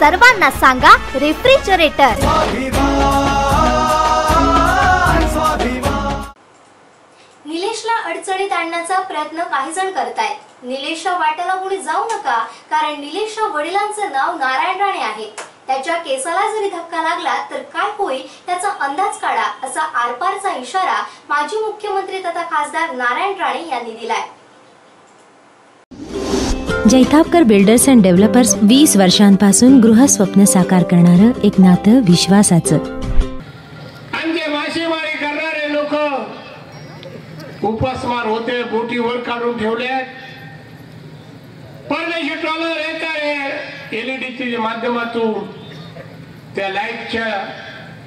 सर्वांना सांगा रेफ्रिजरेटर. निलेशला अडचणीत आणण्याचा प्रयत्न काही जण करतायत. निलेशच्या वाट्याला कोणी जाऊ नका कारण निलेशच्या वडिलांचं नाव नारायण राणे आहे. त्याच्या केसाला जरी धक्का लागला तर काय होईल त्याचा अंदाज काढा असा आरपारचा इशारा माजी मुख्यमंत्री तथा खासदार नारायण राणे यांनी दिलाय. जैतापकर बिल्डर्स अँड डेव्हलपर्स वीस वर्षांपासून गृहस्वप्न साकार करणारं एक नातं विश्वासाचं. मासेमारी करणारे लोक उपासमार होते बोटी वर काढून ठेवल्यात. परदेशी ट्रॉलर येतात एलईडीच्या माध्यमातून त्या लाईटच्या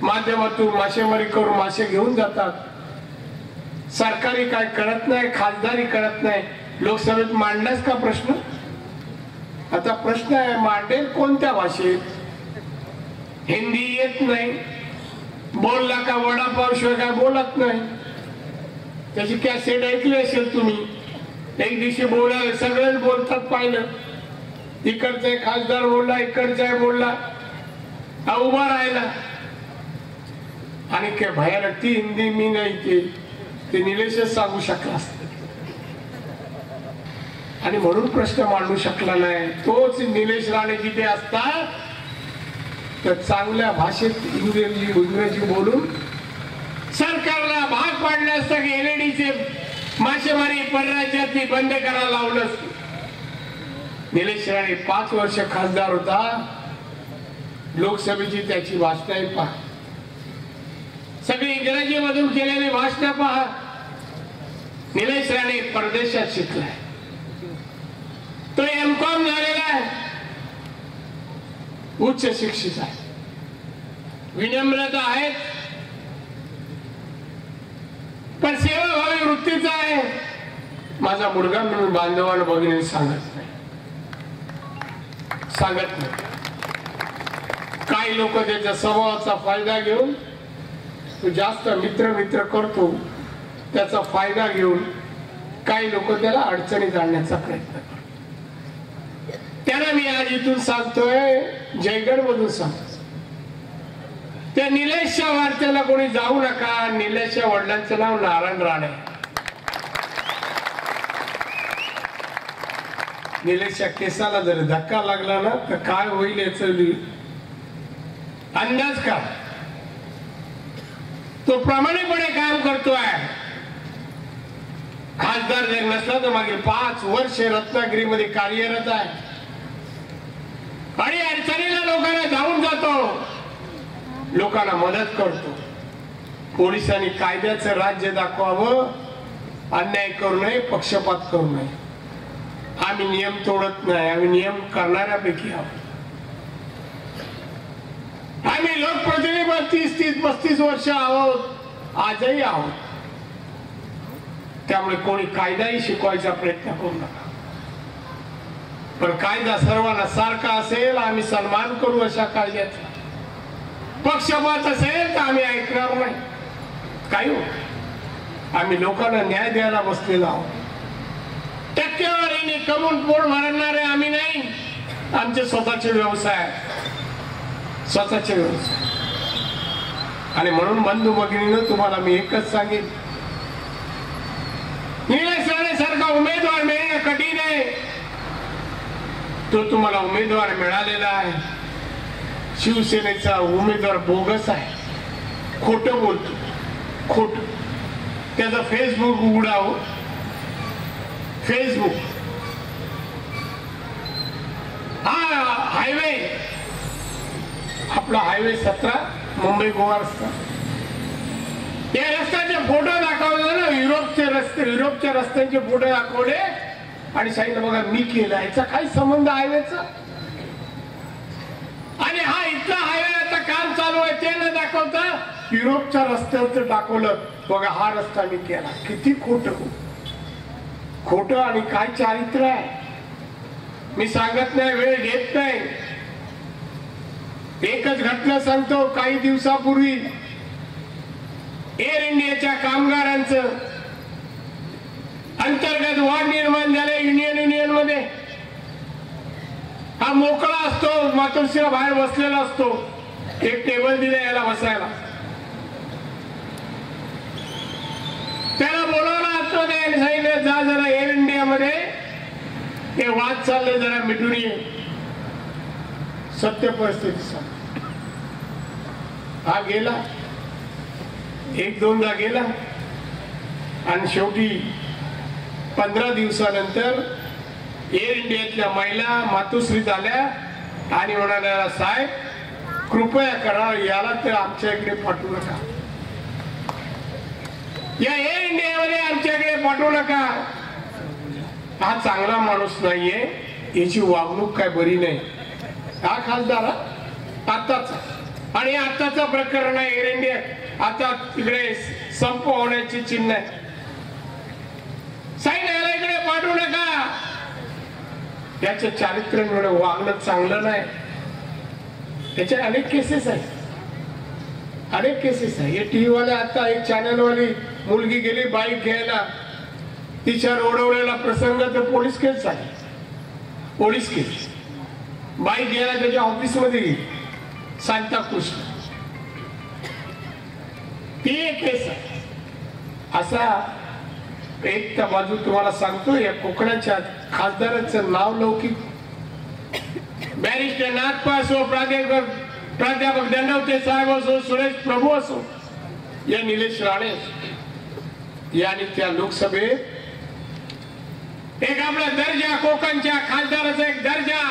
माध्यमातून मासेमारी करून मासे घेऊन जातात. सरकारी काय करत नाही खासदारी करत नाही. लोकसभेत मांडलाच का प्रश्न? आता प्रश्न आहे मांडेल कोणत्या भाषेत? हिंदी येत नाही. बोलला का वडापाव शिवाय काय बोलत नाही? त्याची कॅसेट ऐकली असेल तुम्ही. एक दिवशी बोलायला सगळेच बोलतात पाहिलं. इकडचा एक खासदार बोलला इकडचा बोलला. हा उभा राहिला. आणि काय भयाला ती हिंदी मी नाही ते निलेशच सांगू शकला असत. आणि म्हणून प्रश्न मांडू शकला नाही. तोच निलेश राणे जिथे असतात तर चांगल्या भाषेत इंग्रजी इंग्रजी बोलून सरकारला भाग पाडले असतं की एलईडीचे मासेमारी परराज्यात ती बंद करायला लावलं असतं. निलेश राणे पाच वर्ष खासदार होता. लोकसभेची त्याची भाषणं पहा. सगळी इंग्रजी मधून केलेली भाषणं पहा. निलेश राणे परदेशात शिकलाय. तो एम कॉम झालेला आहे. उच्च शिक्षित आहे. विनम्रता आहेत पण सेवाभावी वृत्तीचा आहे. माझा मुलगा म्हणून बांधवांना बघणे सांगत नाही. सांगत नाही. काही लोक त्याच्या स्वभावाचा फायदा घेऊन तो जास्त मित्र मित्र करतो त्याचा फायदा घेऊन काही लोक त्याला अडचणीत आणण्याचा प्रयत्न करतो त्यांना मी आज इथून सांगतोय जयगड मधून सांगतो त्या निलेशच्या वार्त्याला कोणी जाऊ नका निलेशच्या वडिलांचं नाव नारायण राणे. निलेशच्या केसाला जर धक्का लागला ना तर काय होईल याच अंदाज का तो प्रामाणिकपणे काम करतोय. खासदार जर नसला तर मागील पाच वर्ष रत्नागिरीमध्ये कार्यरत आहे. आणि अडचणीला लोकांना धावून जातो. लोकांना मदत करतो. पोलिसांनी कायद्याचं राज्य दाखवावं. अन्याय करू नये पक्षपात करू नये. आम्ही नियम तोडत नाही आम्ही नियम करणाऱ्यापैकी आहोत. आम्ही लोकप्रतिनिधी तीस तीस पस्तीस वर्ष आहोत. आजही आहोत. त्यामुळे कोणी कायदाही शिकवायचा प्रयत्न करू नका. पण कायदा सर्वांना सारखा असेल आम्ही सन्मान करू अशा कायद्याचा. पक्षपात असेल तर आम्ही ऐकणार नाही. काय हो. आम्ही लोकांना न्याय द्यायला बसलेलो आहोत. टक्केवारीने कमून पोट भरणारे आम्ही नाही. आमचे स्वतःचे व्यवसाय स्वतःचे व्यवसाय. आणि म्हणून बंधू भगिनीनं तुम्हाला मी एकच सांगेन. निळे सारखा उमेदवार तो तुम्हाला उमेदवार मिळालेला आहे. शिवसेनेचा उमेदवार बोगस आहे. खोट बोलतो. खोट. त्याचा फेसबुक उघडावं. फेसबुक हा हायवे आपला हायवे सतरा मुंबई गोवा रस्ता. या रस्त्याचे फोटो दाखवले ना युरोपचे रस्ते युरोपच्या रस्त्यांचे फोटो दाखवले. आणि सांगितलं बघा मी केला याचा काय संबंध हायवेचा आणि हा इथला हायवे आता काम चालू आहे ते न दाखवता युरोपच्या रस्त्याचं दाखवलं. बघा हा रस्ता मी केला. किती खोट. खोट आणि काय चारित्र्य आहे? मी सांगत नाही वेळ घेत नाही. एकच घटना सांगतो काही दिवसापूर्वी. एअर इंडियाच्या कामगारांचं अंतर्गत वाढ निर्माण झाले युनियन युनियनमध्ये हा मोकळा असतो मातोश्रीला बाहेर बसलेला असतो. एक टेबल दिले याला बसायला. त्याला बोलावलं असतो त्याने सांगितलं जा जरा एअर इंडियामध्ये ते वाद चालले जरा मिटून ये. सत्य परिस्थिती सांग. हा गेला. एक दोनदा गेला. आणि शेवटी पंधरा दिवसानंतर एअर इंडियातल्या महिला मातोश्री झाल्या आणि म्हणाल्या साहेब कृपया करा याला तर आमच्या इकडे पाठवू नका. या एअर इंडियामध्ये आमच्याकडे पाठवू नका. हा चांगला माणूस नाहीये. याची वागणूक काय बरी नाही. हा खासदार आताच. आणि आताच प्रकरण आहे एअर इंडिया आता तिकडे संप होण्याची चिन्ह आहे. याला नका. याचं चारित्र्य वागणं चांगलं नाही. त्याचे अनेक केसेस आहेत. अनेक केसेस आहे हे टीव्ही वाले आता एक चॅनलवाली मुलगी गेली बाईक घ्यायला. तिच्या रोडवलेला प्रसंग तर पोलीस केस आहे. पोलीस केस. बाईक घ्यायला त्याच्या ऑफिसमध्ये गेली. सांता कृष्ण. ती एक केस आहे. असा एक त्या बाजू तुम्हाला सांगतो या कोकणाच्या खासदाराचं नाव लौकिक. बॅरिस्टर नाथपा असो प्राध्यापक प्राध्यापक दंडवते साहेब असो सुरेश प्रभू असो या निलेश राणे असो. यांनी त्या लोकसभेत एक आपला दर्जा कोकणच्या खासदाराचा एक दर्जा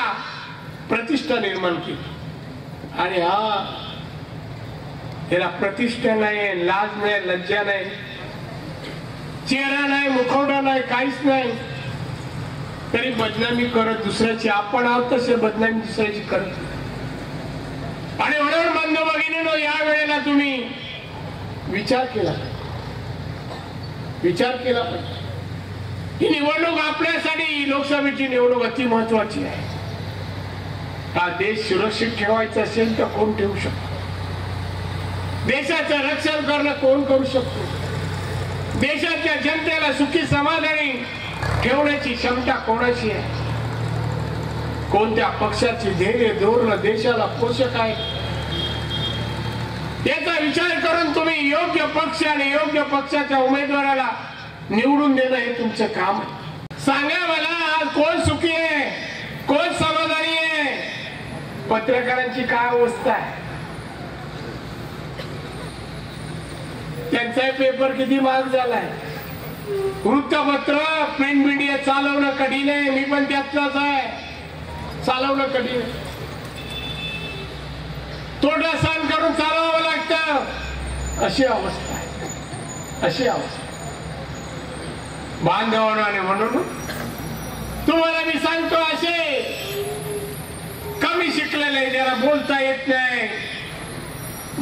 प्रतिष्ठा निर्माण केली. आणि हा याला प्रतिष्ठा नाही लाज नाही लज्जा नाही. चेहरा नाही मुखवटा नाही काहीच नाही. तरी बदनामी करत दुसऱ्याची आपण आहोत तसे बदनामी दुसऱ्याची करत आणि म्हणून बंद भगिनीनो या वेळेला तुम्ही विचार केला विचार केला पाहिजे. ही निवडणूक आपल्यासाठी लोकसभेची निवडणूक अति महत्वाची आहे. हा देश सुरक्षित ठेवायचा असेल तर कोण ठेवू शकतो? देशाचं रक्षण करणं कोण करू शकतो? देशाच्या जनतेला सुखी समाधानी ठेवण्याची क्षमता कोणाची आहे? कोणत्या पक्षाची ध्येय धोरण देशाला पोषक आहे? याचा विचार करून तुम्ही योग्य पक्ष आणि योग्य पक्षाच्या उमेदवाराला निवडून देणं हे तुमचं काम आहे. सांगा मला आज कोण सुखी आहे? कोण समाधानी आहे? पत्रकारांची काय अवस्था आहे? त्यांचा पेपर किती महाग झालाय? वृत्तपत्र प्रिंट मीडिया चालवणं कठीण आहे मी पण त्यातलाच आहे. चालवणं कठीण तोटा सहन करून चालवावं लागतं. अशी अवस्था आहे. अशी अवस्था बांधवाने म्हणून तुम्हाला मी सांगतो असे. कमी शिकलेले ज्याला बोलता येत नाही.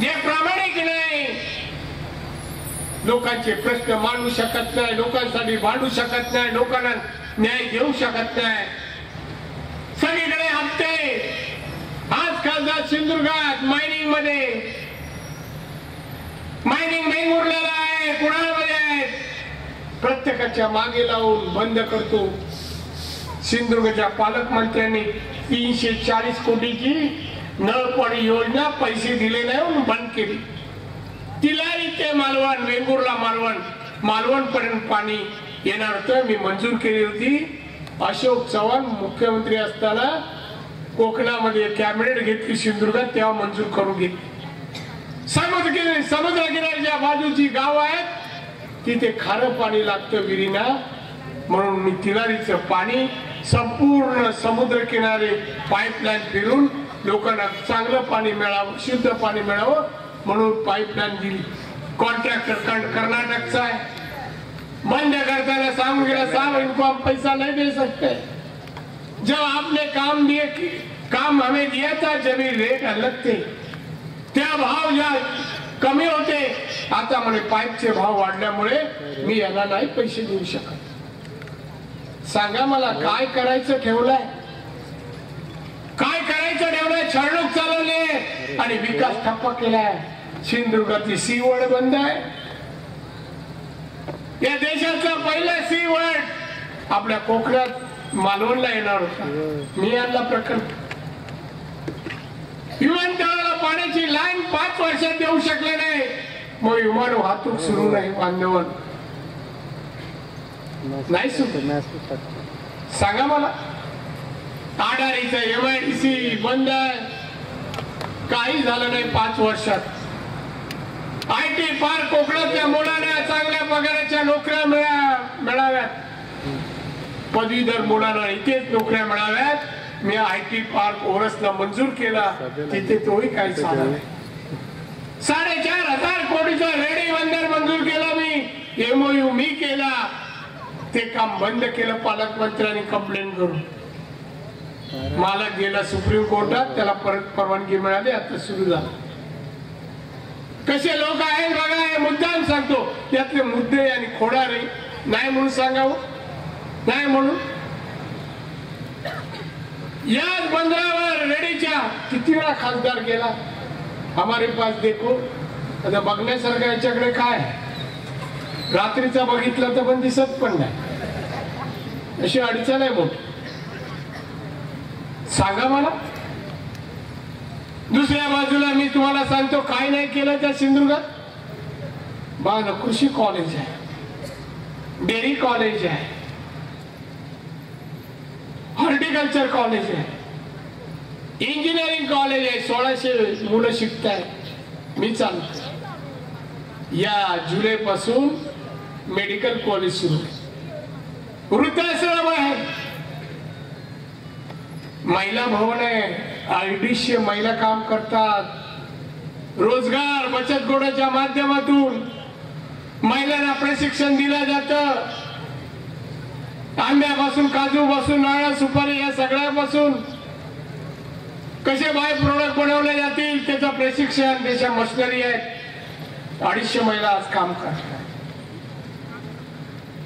जे प्रामाणिक नाही लोकांचे प्रश्न मांडू शकत नाही लोकांसाठी भांडू शकत नाही लोकांना न्याय देऊ शकत नाही. सगळीकडे हप्ते. आज खासदार सिंधुदुर्गात मायनिंगमध्ये मायनिंग बेंगुरलेला आहे कुणामध्ये आहेत प्रत्येकाच्या मागे लावून बंद करतो. सिंधुदुर्गच्या पालकमंत्र्यांनी तीनशे चाळीस कोटीची नळपाणी योजना पैसे दिले नाही बंद केली. तिलारी ते मालवण वेंगुर्ला मालवण मालवण पर्यंत पाणी येणार होतं. मी मंजूर केली होती. अशोक चव्हाण मुख्यमंत्री असताना कोकणामध्ये कॅबिनेट घेतली सिंधुदुर्गात तेव्हा मंजूर करून घेतली. समुद्र समुद्र किनाऱ्याच्या बाजूची गाव आहेत तिथे खारं पाणी लागतं विहिरीना. म्हणून मी तिलारीचं पाणी संपूर्ण समुद्र किनारे पाईपलाईन फिरून लोकांना चांगलं पाणी मिळावं शुद्ध पाणी मिळावं. म्हणून पाईपलाईन दिली. कॉन्ट्रॅक्टर कर्नाटकचा आहे. मान्य करताना सांगून गेला साहब इनको हम पैसा नहीं दे सकते जब आपने काम दिए काम हमें दिया था जब रेट अलग थे. त्या भाव ज्या कमी होते आता म्हणे पाईपचे भाव वाढल्यामुळे मी यांना नाही पैसे देऊ शकत. सांगा मला काय करायचं ठेवलंय काय करायचं ठेवलंय छळणूक चालवली आहे आणि विकास ठप्प केलाय. सिंधुदुर्गातली सी वर्ड बंद आहे. या देशाचा पहिला सी आपल्या कोकणात मालवणला येणार होता. मी आणला प्रकल्प. विमानतळाला पाण्याची लाईन पाच वर्षात देऊ शकले नाही. मग विमान वाहतूक सुरू नाही बांधवन नाही सुरू. सांगा मला. आडारीचं एम आय डी सी बंद आहे. काही झालं नाही पाच वर्षात. आय टी पार्क कोकणातल्या मुलांना चांगल्या पगाराच्या नोकऱ्या मिळा मिळाव्यात. पदवीधर मुलांना इथेच नोकऱ्या मिळाव्यात. मी आय टी पार्क ओरसला मंजूर केला. तिथे तोही काही झाला नाही. साडेचार हजार कोटीचा रेडी बंदर मंजूर केला मी. एमओयू मी केला. ते काम बंद केलं पालकमंत्र्यांनी कंप्लेंट करून. मालक गेला सुप्रीम कोर्टात त्याला परत परवानगी मिळाली आता सुरू झाला. कसे लोक आहेत बघा हे मुद्दाम सांगतो. यातले मुद्दे आणि खोडारे नाही म्हणून सांगावं? नाही म्हणून? याच बंदरावर रेडीच्या किती वेळा खासदार गेला? हमारे पास देखो. आता बघण्यासारखं याच्याकडे काय? रात्रीचा बघितलं तर पण दिसत पण नाही. अशी अडचण आहे मोठी सांगा मला. दुसऱ्या बाजूला मी तुम्हाला सांगतो काय नाही केलं त्या सिंधुदुर्गात? बघा कृषी कॉलेज आहे. डेअरी कॉलेज आहे. हॉर्टिकल्चर कॉलेज आहे. इंजिनिअरिंग कॉलेज आहे. सोळाशे मुलं शिकताय मी चालतो या जुलै पासून मेडिकल कॉलेज सुरू वृद्धाश्रम आहे. महिला भवन आहे अडीचशे महिला काम करतात. रोजगार बचत गटाच्या माध्यमातून महिलांना प्रशिक्षण दिलं जात. आंब्यापासून काजू पासून नारळ सुपारी या सगळ्यापासून कसे बाय प्रोडक्ट बनवले जातील त्याचं प्रशिक्षण त्याच्या मशिनरी आहेत. अडीचशे महिला आज काम करतात.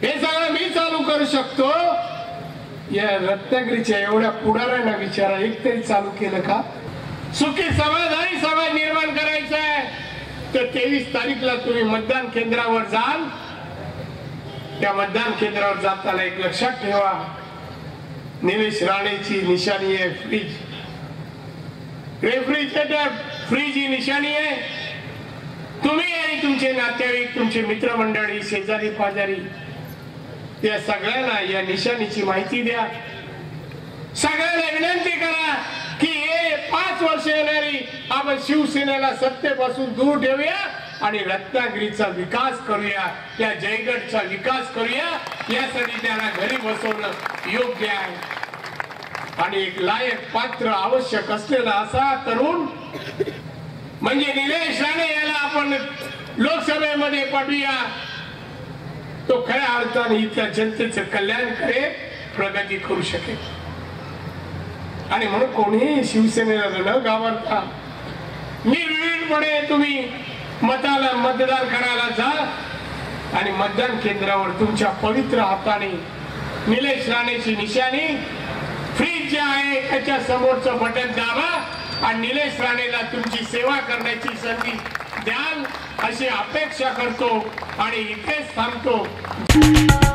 हे सगळं मी चालू करू शकतो. या रत्नागिरीच्या एवढ्या पुढाऱ्यांना विचारा एक तरी चालू केलं का? सुखी समाधानी समाज निर्माण करायचा आहे. तर तेवीस तारीखला तुम्ही मतदान केंद्रावर जाल. त्या मतदान केंद्रावर जाताना एक लक्षात ठेवा. निलेश राणेची निशाणी आहे फ्रीज रेफ्रिजरेटर फ्रीज ही निशाणी आहे. तुम्ही आणि तुमचे नातेवाईक तुमचे मित्रमंडळी शेजारी पाजारी या सगळ्यांना या निशाणीची माहिती द्या. सगळ्यांना विनंती करा की हे पाच वर्ष येणारी आपण शिवसेनेला सत्तेपासून दूर ठेवूया आणि रत्नागिरीचा विकास करूया या जयगडचा विकास करूया यासाठी त्याला घरी बसवणं योग्य आहे. आणि एक लायक पात्र आवश्यक असलेला असा तरुण म्हणजे निलेश राणे याला आपण लोकसभेमध्ये पाठवूया. तो खऱ्या अर्थाने इथल्या जनतेचं कल्याण करेल प्रगती करू शकेल. आणि म्हणून कोणीही शिवसेनेला न घाबरता निर्भीडपणे तुम्ही मताला मतदान करायला जा आणि मतदान केंद्रावर तुमच्या पवित्र हाताने निलेश राणेची निशाणी फ्रीज जे आहे त्याच्या समोरचं बटन दाबा आणि निलेश राणेला तुमची सेवा करण्याची संधी द्याल. अशी अपेक्षा करतो आणि इथेच थांबतो.